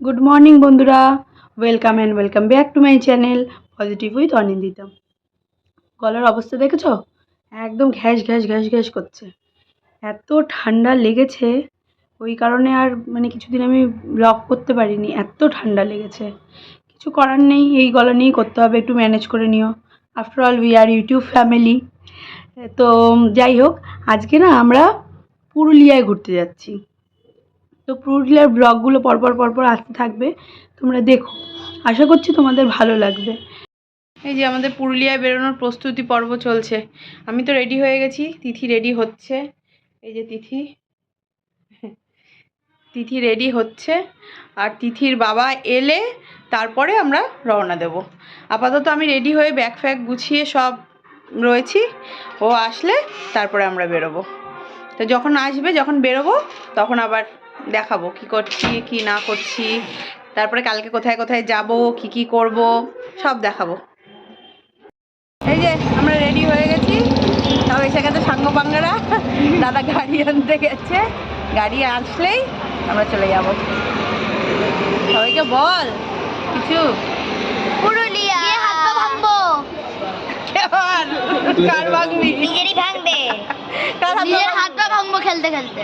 Good morning বন্ধুরা। Welcome and welcome back to my channel positive with Anindita গলার অবস্থা দেখেছ? একদম ঘ্যাস ঘ্যাস ঘ্যাস ঘ্যাস করছে। এত ঠান্ডা লেগেছে, ওই কারণে আর মানে কিছুদিন আমি ব্লগ করতে পারিনি। এত ঠান্ডা লেগেছে। কিছু করার নেই, এই গলা নিয়েই করতে হবে, একটু ম্যানেজ করে নিও। After all we are YouTube family তো যাই হোক, আজকে না আমরা পুরুলিয়ায় ঘুরতে যাচ্ছি। তো পুরুলিয়ার ব্লগগুলো পরপর পরপর আসতে থাকবে। তোমরা দেখো। আশা করছি তোমাদের ভালো লাগবে। এই যে আমাদের পুরুলিয়ায় বেরোনোর প্রস্তুতি পর্ব চলছে। আমি তো রেডি হয়ে গেছি। তিথি রেডি হচ্ছে। এই যে তিথি। তিথি রেডি হচ্ছে। আর তিথির বাবা এলে তারপরে আমরা রওনা দেব। আপাতত আমি রেডি হয়ে ব্যাগ ফ্যাগ গুছিয়ে সব রয়েছি। ও আসলে তারপরে আমরা বেরোবো। তো যখন আসবে, যখন বেরোবো, তখন আবার দেখাবো কি করছি, কি না করছি। তারপরে কালকে কোথায় কোথায় যাব, কি কি করব, সব দেখাবো। এই যে, আমরা রেডি হয়ে গেছি। সব এসে গেছে সাঙ্গ পাঙ্গারা দাদা গাড়ি আনতে গেছে। গাড়ি আসলেই আমরা চলে যাব। সবাইকে বল কিছু পুরুলিয়া গিয়ে হাত পা ভাঙবো কেমন কার ভাঙবি নিজেরই ভাঙবে। কার হাত পা নিজের হাত পা ভাঙবো খেলতে খেলতে।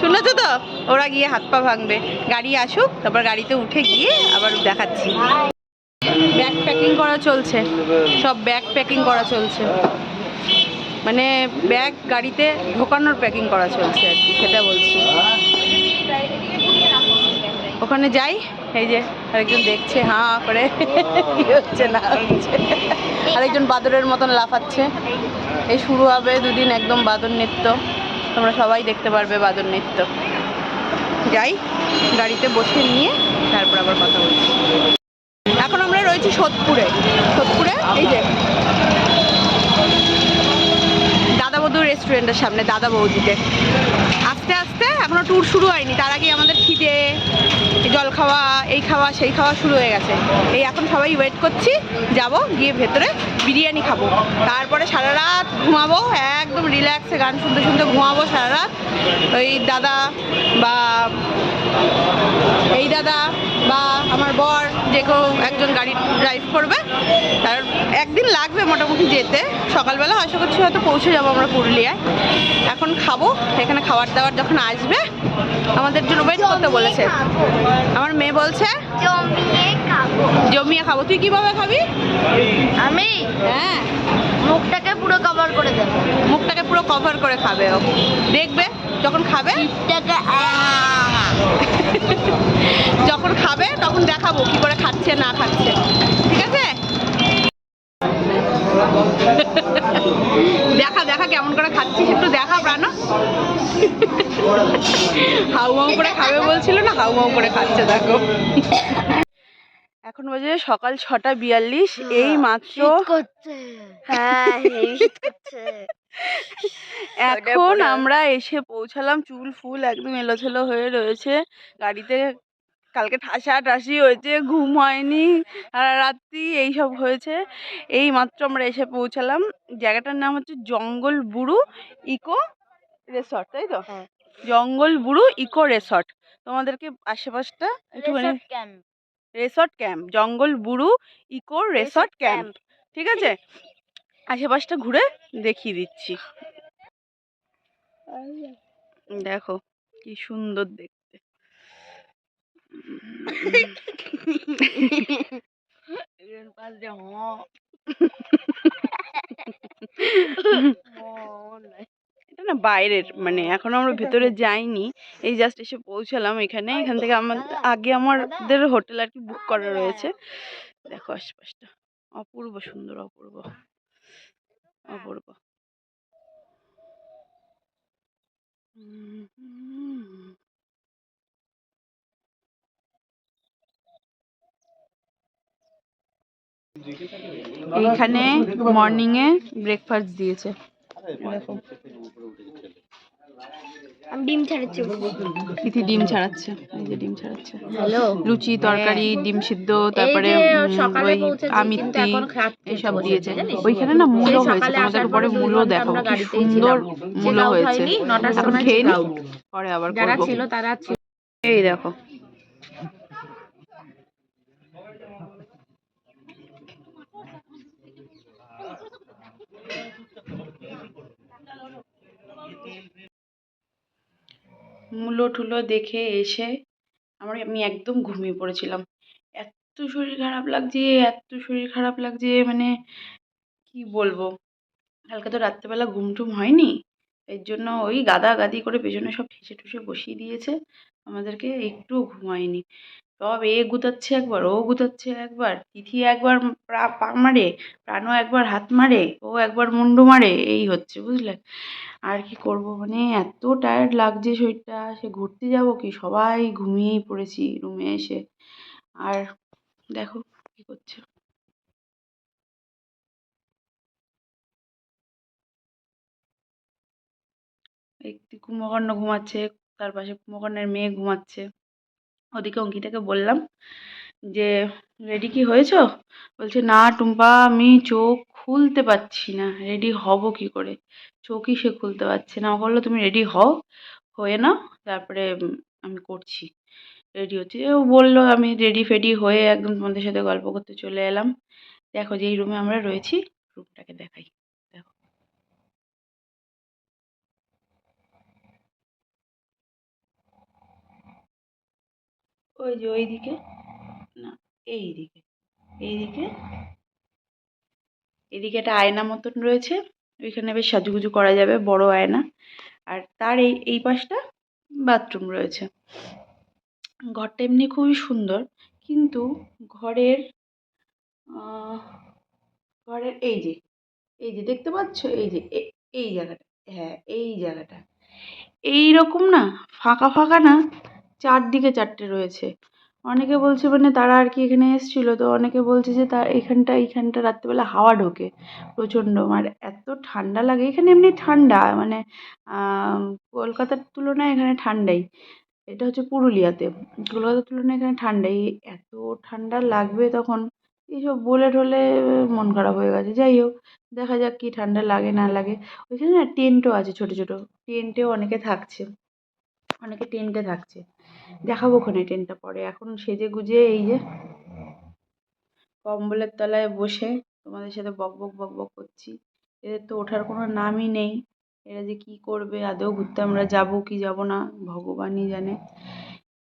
শুনেছো তো? ওরা গিয়ে হাত পা ভাঙবে। গাড়ি আসুক তারপর গাড়িতে উঠে গিয়ে আবার দেখাচ্ছি। ব্যাগ প্যাকিং করা চলছে। সব ব্যাগ প্যাকিং করা চলছে। মানে ব্যাগ গাড়িতে ঢোকানোর প্যাকিং করা চলছে আর কি সেটা বলছি। ওখানে যাই। এই যে আরেকজন দেখছে হাঁ করে। কি হচ্ছে না হচ্ছে। আরেকজন বাদরের মতন লাফাচ্ছে। এই শুরু হবে দুদিন একদম বাদর নৃত্য। তোমরা সবাই দেখতে পারবে বাদর নৃত্য। যাই, গাড়িতে বসে নিয়ে তারপর আবার কথা বলছি। এখন আমরা রয়েছি সোদপুরে। সোদপুরে, এই যে দাদা বৌদির রেস্টুরেন্টের সামনে, দাদা বৌদিতে। আস্তে আস্তে, এখনও ট্যুর শুরু হয়নি। তার আগে আমাদের খিদে। জল খাওয়া, এই খাওয়া, সেই খাওয়া শুরু হয়ে গেছে। এই এখন সবাই ওয়েট করছি, যাব, গিয়ে ভেতরে বিরিয়ানি খাব। তারপরে সারা রাত ঘুমাবো, একদম রিল্যাক্সে গান শুনতে শুনতে ঘুমাবো সারা রাত। ওই দাদা বা এই দাদা বা আমার বর যে কেউ একজন গাড়ি ড্রাইভ করবে তার একদিন লাগবে মোটামুটি যেতে। সকালবেলা আশা করছি হয়তো পৌঁছে যাব আমরা পুরুলিয়ায়। এখন খাব এখানে খাবার দাবার যখন আসবে আমাদের জন্য ওয়েট করতে বলেছে। আমার মেয়ে বলছে জমিয়ে খাব। জমিয়ে খাব। তুই কীভাবে খাবি আমি? হ্যাঁ। মুখটাকে পুরো কভার করে দেবো। মুখটাকে পুরো কভার করে খাবে ও। দেখবে যখন খাবে। যখন খাবে তখন দেখাবো কি করে খাচ্ছে না খাচ্ছে। ঠিক আছে? দেখা দেখা কেমন করে খাচ্ছিস একটু দেখা প্রাণ। হাউ মাউ করে খাবে বলছিল না হাউ মাউ করে খাচ্ছে দেখো। এখন বাজে সকাল ছটা বিয়াল্লিশ এই মাত্র হ্যাঁ এখন আমরা এসে পৌঁছালাম চুল ফুল একদম এলোথেলো হয়ে রয়েছে গাড়িতে কালকে ঠাসা ঠাসি হয়েছে ঘুম হয়নি রাত্রি এইসব হয়েছে। এই মাত্র আমরা এসে পৌঁছালাম। জায়গাটার নাম হচ্ছে জঙ্গল বুড়ু ইকো রেসর্ট তাই তো? হ্যাঁ। জঙ্গল বুড়ু ইকো রেসর্ট। তোমাদেরকে আশেপাশটা একটুখানি. Resort camp. জঙ্গল বুড়ু ইকো রেসর্ট ক্যাম্প। ঠিক আছে? আশেপাশটা ঘুরে দেখিয়ে দিচ্ছি। দেখো কি সুন্দর দেখতে। এটা না বাইরের মানে এখনও আমরা ভেতরে যাইনি। এই জাস্ট এসে পৌঁছালাম এখানে এখান থেকে আমার আগে আমাদের হোটেল আর কি বুক করা রয়েছে। দেখো আশপাশটা অপূর্ব সুন্দর অপূর্ব অপূর্ব। হুম। এইখানে মর্নিং এ ব্রেকফাস্ট দিয়েছে ডিম ছাড়াচ্ছি। তিথি ডিম ছাড়াচ্ছে এই যে ডিম ছাড়াচ্ছে। হ্যালো। লুচি তরকারি ডিম সিদ্ধ তারপরে যে উম, সকালে ওই আমিত্তি এসব দিয়েছে। ওইখানে না মূলো হয়েছে তোমাদের পরে মূলো দেখো কি সুন্দর মূলো হয়েছে। এখন খেয়ে check নি পরে আবার করব। ছিল তারা এই দেখো। মূলো টুলো দেখে এসে আমার আমি একদম ঘুমিয়ে পড়েছিলাম। এত শরীর খারাপ লাগছে, এত শরীর খারাপ লাগছে মানে কি বলব? কালকে তো রাত্রেবেলা ঘুম টুম হয়নি, এর জন্য ওই গাদা গাদি করে পেছনে সব ঠেসে ঠুসে বসিয়ে দিয়েছে, আমাদেরকে একটুও ঘুমায়নি। সব এ গুতাচ্ছে একবার ও গুতাচ্ছে একবার, তিথি একবার পা মারে, প্রাণও একবার হাত মারে, ও একবার মুন্ডু মারে, এই হচ্ছে বুঝলে? আর কি করব মানে এত টায়ার্ড লাগছে শরীরটা, সে ঘুরতে যাব কি? সবাই ঘুমিয়েই পড়েছি রুমে এসে। আর দেখো কি করছে। একটি কুম্ভকর্ণ ঘুমাচ্ছে, তার পাশে কুম্ভকর্ণের মেয়ে ঘুমাচ্ছে। ওদিকে অঙ্কিতাকে বললাম যে রেডি কি হয়েছো? বলছে, না টুম্পা, আমি চোখ খুলতে পারছি না। রেডি হব কি করে? চোখই সে খুলতে পারছে না। বলল, তুমি রেডি হও, হয়ে নাও, তারপরে আমি করছি। রেডি হচ্ছে। ও বলল, আমি রেডি ফেডি হয়ে একদম তোমাদের সাথে গল্প করতে চলে এলাম। দেখো যেই রুমে আমরা রয়েছি রুমটাকে দেখাই। ওই যে ওইদিকে, না এই দিকে এইদিকে, এদিকে একটা আয়না মতন রয়েছে, ওইখানে বেশ সাজুগুজু করা যাবে, বড় আয়না, আর তার এই এই পাশটা বাথরুম রয়েছে। ঘরটা এমনি খুবই সুন্দর, কিন্তু ঘরের ঘরের এই যে এই যে দেখতে পাচ্ছ? এই যে এই জায়গাটা হ্যাঁ এই জায়গাটা। এই রকম না, ফাঁকা ফাঁকা না চারদিকে চারটে রয়েছে। অনেকে বলছে মানে তারা আর কি এখানে এসেছিল, তো অনেকে বলছে যে তার এখানটা, এইখানটা রাত্রিবেলা হাওয়া ঢোকে প্রচণ্ড। আর এত ঠান্ডা লাগে, এখানে এমনি ঠান্ডা মানে কলকাতার তুলনায় এখানে ঠান্ডাই। এটা হচ্ছে পুরুলিয়াতে, কলকাতার তুলনায় এখানে ঠান্ডাই। এত ঠান্ডা লাগবে তখন, এইসব বলে টলে মন খারাপ হয়ে গেছে। যাই হোক, দেখা যাক কি ঠান্ডা লাগে না লাগে। ওইখানে না টেন্টও আছে ছোটো ছোটো, টেন্টেও অনেকে থাকছে। অনেকে টেন্টে থাকছে। দেখাবো ওখানে টেন্টটা পরে। এখন সেজে গুজে এই যে কম্বলের তলায় বসে তোমাদের সাথে বক বক বক বক করছি। এদের তো ওঠার কোনো নামই নেই। এরা যে কী করবে? আদৌ ঘুরতে আমরা যাব কি যাব না? ভগবানই জানে।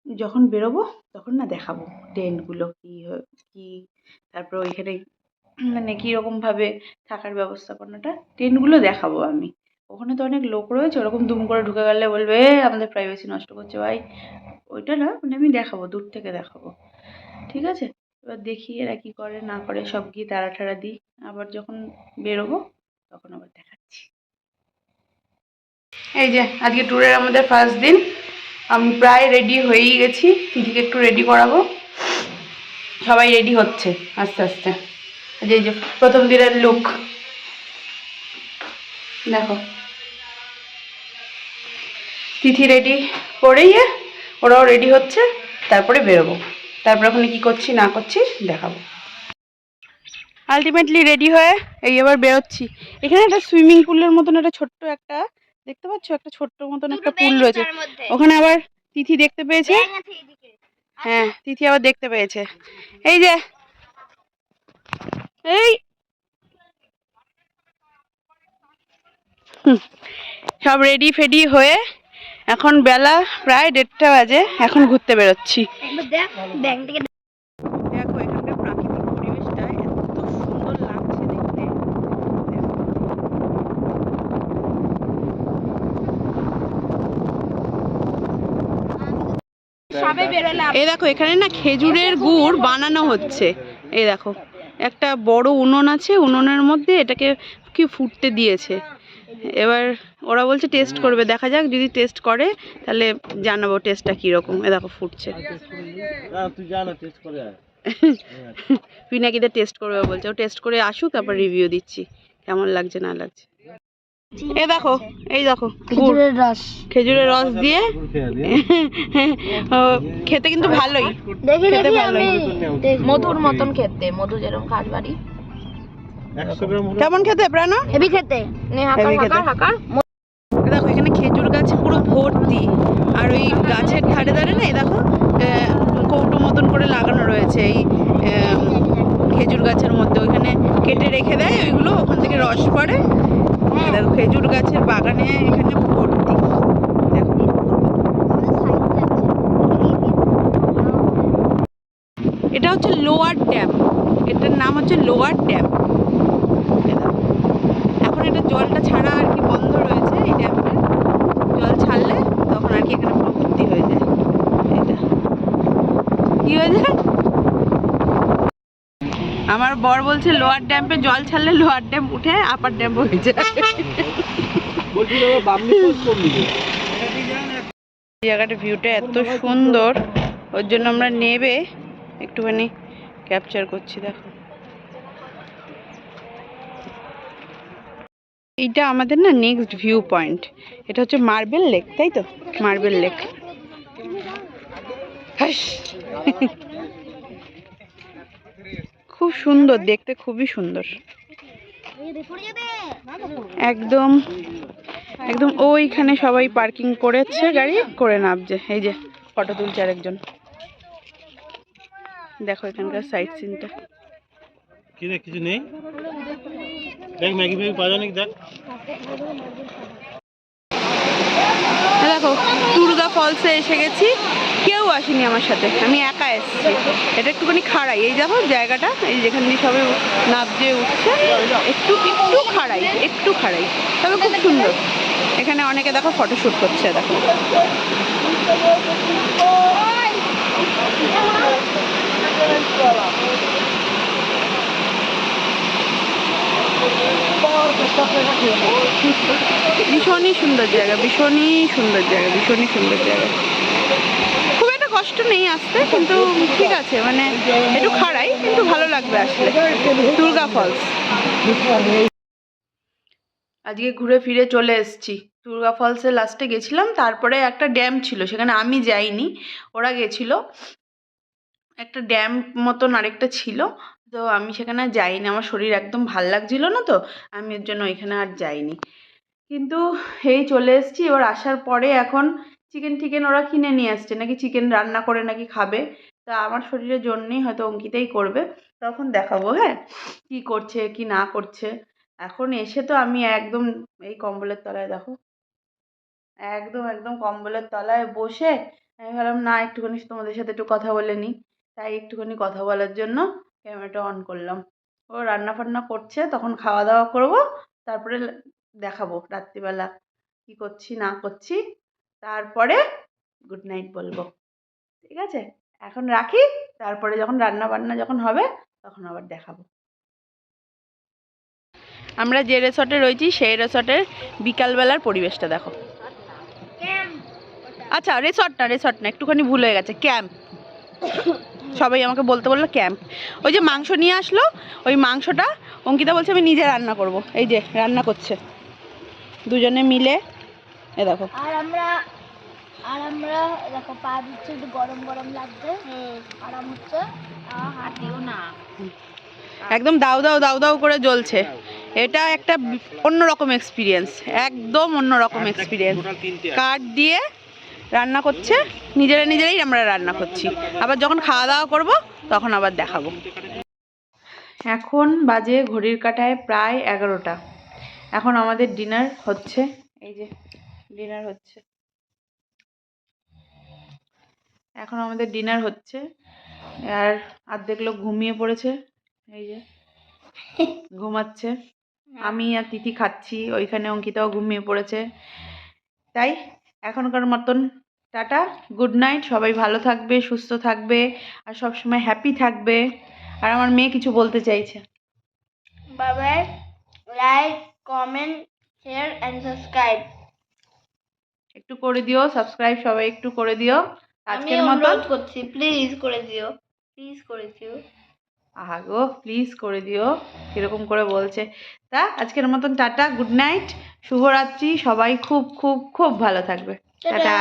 যখন বেরোবো তখন না দেখাবো টেন্টগুলো কী কী তারপর ওইখানে মানে কীরকমভাবে থাকার ব্যবস্থাপনাটা টেন্টগুলো দেখাবো আমি। ওখানে তো অনেক লোক রয়েছে ওরকম দুম করে ঢুকে গেলে বলবে "এ, আমাদের প্রাইভেসি নষ্ট করছে ভাই। ওইটা না মানে আমি দেখাবো দূর থেকে দেখাবো। ঠিক আছে? এবার দেখি এরা কী করে না করে সব গিয়ে তারা ঠাড়া দিই। আবার যখন বেরোবো তখন আবার দেখাচ্ছি। এই যে আজকে ট্যুরের আমাদের ফার্স্ট দিন। আমি প্রায় রেডি হয়েই গেছি দিদিকে একটু রেডি করাবো। সবাই রেডি হচ্ছে আস্তে আস্তে। যে প্রথম দিনের লুক দেখো। তিথি রেডি করেই ওরাও রেডি হচ্ছে তারপরে বেরোবো। তারপরে ওখানে কি করছি না করছি দেখাবো। আলটিমেটলি রেডি হয়ে এই এবার বেরোচ্ছি। এখানে একটা সুইমিং পুলের মতন একটা ছোট্ট একটা দেখতে পাচ্ছ? একটা ছোট্ট মতন একটা পুল রয়েছে। ওখানে আবার তিথি দেখতে পেয়েছে। হ্যাঁ তিথি আবার দেখতে পেয়েছে। এই যে এই সব রেডি ফেডি হয়ে এখন বেলা প্রায় দেড়টা বাজে এখন ঘুরতে বেরোচ্ছি। দেখ এখানকার প্রাকৃতিক পরিবেশটা এত সুন্দর লাগছে দেখতে। দেখো। এই দেখো এখানে না খেজুরের গুড় বানানো হচ্ছে। এই দেখো একটা বড় উনুন আছে উনুনের মধ্যে এটাকে কি ফুটতে দিয়েছে। এবার ওরা বলছে টেস্ট করবে দেখা যাক যদি টেস্ট করে তাহলে জানাব টেস্টটা কীরকম। এ দেখো ফুটছে। না। তুই জানা টেস্ট করবে বলছে। ও টেস্ট করে আসুক তারপর রিভিউ দিচ্ছি। কেমন লাগছে না লাগছে। এ দেখো এই দেখো খেজুরের রস। খেজুরের রস দিয়ে খেতে কিন্তু ভালোই। দেখি খেতে দেখি ভালোই। আমি। মধুর মতন খেতে মধু যেরকম খাস বাড়ি। একশো গ্রাম হলে। কেমন খেতে প্রাণ? হেভি খেতে। নে হাকার খেতে। হাকার হাকার দেখো এখানে খেজুর গাছ পুরো ভর্তি। আর ওই গাছের ধারে ধারে না দেখো কৌটো মতন করে লাগানো রয়েছে এই খেজুর গাছের মধ্যে। ওইখানে কেটে রেখে দেয়, ওইগুলো ওখান থেকে রস পড়ে। দেখো, খেজুর গাছের বাগানে এখানে ভর্তি। এটা হচ্ছে লোয়ার ড্যাম। এটার নাম হচ্ছে লোয়ার ড্যাম। এখন এটা জলটা ছাড়া আর কি বন্ধ রয়েছে এই ড্যামটা জল ছাড়লে তখন আর কি এখানে পুরো ভর্তি হয়ে যায় এটা কি হয়ে যায় আমার বর বলছে লোয়ার ড্যাম্পে জল ছাড়লে লোয়ার ড্যাম উঠে আপার ড্যাম হয়ে যায়। জায়গাটা ভিউটা এত সুন্দর। ওর জন্য আমরা নেবে একটুখানি ক্যাপচার করছি দেখো। এইটা আমাদের না নেক্সট ভিউ পয়েন্ট এটা হচ্ছে মার্বেল লেক তাই তো? Marble lake. খুব সুন্দর দেখতে খুবই সুন্দর। একদম একদম ওইখানে সবাই পার্কিং করেছে গাড়ি করে নামছে। এই যে ফটো তুলছে আরেকজন। দেখো এখানকার সাইড সিনটা কি রে কিছু নেই? দেখ ম্যাগি ম্যাগি পাওয়া নাকি? দেখ। দেখো দুর্গা ফলসে এসে গেছি। কেউ আসেনি আমার সাথে। আমি একা এসেছি। এটা একটুখানি খাড়াই। এই দেখো জায়গাটা, এই যেখান দিয়ে সবাই নাবজে উঠছে, একটু একটু খাড়াই একটু খাড়াই। তবে খুব সুন্দর। এখানে অনেকে দেখো ফটোশ্যুট করছে, দেখো। ভীষণই সুন্দর জায়গা, ভীষণই সুন্দর জায়গা, ভীষণই সুন্দর জায়গা। কষ্ট নেই আসতে, কিন্তু ঠিক আছে মানে একটু খাড়াই, কিন্তু ভালো লাগবে আসলে দুর্গা ফলস আজকে ঘুরে ফিরে চলে এসেছি। দুর্গা ফলসে লাস্টে গেছিলাম, তারপরে একটা ড্যাম ছিল, সেখানে আমি যাইনি, ওরা গেছিল। একটা ড্যাম মতন আরেকটা ছিল, তো আমি সেখানে যাইনি, আমার শরীর একদম ভালো লাগছিল না তো, আমি এর জন্য ওইখানে আর যাইনি। কিন্তু এই চলে এসেছি, এবার আসার পরে এখন চিকেন টিকেন ওরা কিনে নিয়ে আসছে, নাকি চিকেন রান্না করে নাকি খাবে? তা আমার শরীরের জন্যেই হয়তো অঙ্কিতাই করবে। তখন দেখাবো হ্যাঁ? কী করছে, কি না করছে? এখন এসে তো আমি একদম এই কম্বলের তলায়, দেখো। একদম একদম কম্বলের তলায় বসে আমি ভাবলাম, না, একটুখানি তোমাদের সাথে একটু কথা বলে নিই। তাই একটুখানি কথা বলার জন্য ক্যামেরাটা অন করলাম। ও রান্না ফান্না করছে, তখন খাওয়া দাওয়া করব, তারপরে দেখাবো রাত্রিবেলা। কী করছি, না করছি তারপরে গুড নাইট বলব। ঠিক আছে? এখন রাখি, তারপরে যখন রান্না বান্না যখন হবে, তখন আবার দেখাবো। আমরা যে রেসর্টে রয়েছি, সেই রিসর্টের বিকালবেলার পরিবেশটা দেখো। আচ্ছা রেসর্ট না রেসর্ট না, একটুখানি ভুল হয়ে গেছে ক্যাম্প সবাই আমাকে বলতে বলল ক্যাম্প ওই যে মাংস নিয়ে আসলো, ওই মাংসটা অঙ্কিতা বলছে আমি নিজে রান্না করব। এই যে, রান্না করছে। দুজনে মিলে, এ দেখো। আর আমরা আর আমরা দেখো পা দিচ্ছে একটু গরম গরম লাগছে। আরাম হচ্ছে হাঁটিও না। একদম দাউ দাউ দাউ দাউ করে জ্বলছে। এটা একটা অন্যরকম এক্সপিরিয়েন্স একদম অন্যরকম এক্সপিরিয়েন্স কাঠ দিয়ে রান্না করছে নিজেরা নিজেরাই আমরা রান্না করছি। আবার যখন খাওয়া দাওয়া করব তখন আবার দেখাবো। এখন বাজে ঘড়ির কাঁটায় প্রায় এগারোটা। এখন আমাদের ডিনার হচ্ছে। এই যে ডিনার হচ্ছে। এখন আমাদের ডিনার হচ্ছে। আর অর্ধেক লোক ঘুমিয়ে পড়েছে। এই যে ঘুমাচ্ছে। আমি আর তিথি খাচ্ছি ওইখানে অঙ্কিতাও ঘুমিয়ে পড়েছে। তাই এখনকার মতন টাটা গুড নাইট সবাই ভালো থাকবে সুস্থ থাকবে আর সব সময় হ্যাপি থাকবে। আর আমার মেয়ে কিছু বলতে চাইছে। Babai like comment share and subscribe একটু করে দিও সাবস্ক্রাইব সবাই একটু করে দিও। আজকের মতন অনুরোধ করছি প্লিজ করে দিও প্লিজ করে দিও। আগো গো প্লিজ করে দিও এরকম করে বলছে। তা আজকের মতন টাটা গুড নাইট শুভরাত্রি সবাই খুব খুব খুব ভালো থাকবে। টাটা।